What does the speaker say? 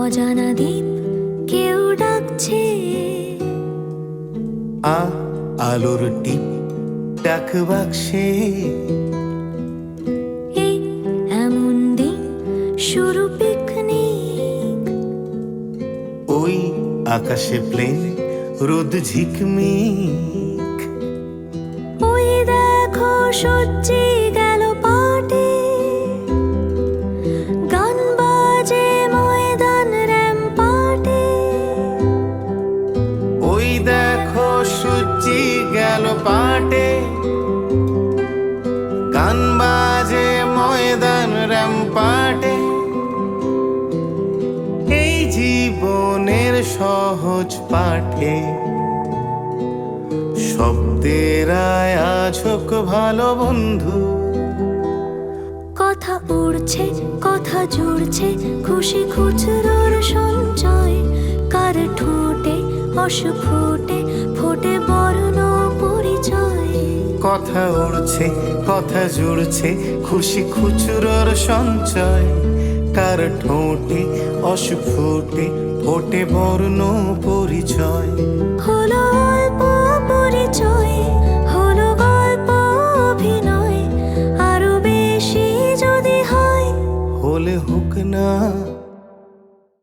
অজানা দ্বীপ কেউ ডাকছে। আ আলোর টিপ ডাক বাক্সে। এমন দিন শুরু পিকনিক ওই আকাশে প্লেন রোদ ঝিকমিক। ওই দেখো সজ্জি পাটে। গান বাজে ময়দান র্যাম্পাটে এই জীবনের সহজ পাঠে। শব্দের আজ ভালো বন্ধু। কথা উড়ছে, কথা জুড়ছে, খুশি খুচরোর সঞ্চয়। কার ঠোঁটে ফোটে কথা উড়ছে কথা জুড়ছে খুশি খুচরোর সঞ্চয়। কার ঠোঁটে অস্ফুটে ফোটে বর্ণ পরিচয়। হলো অল্প পরিচয় হলো গল্প অভিনয়। আরও বেশি যদি হয় হলে হোক না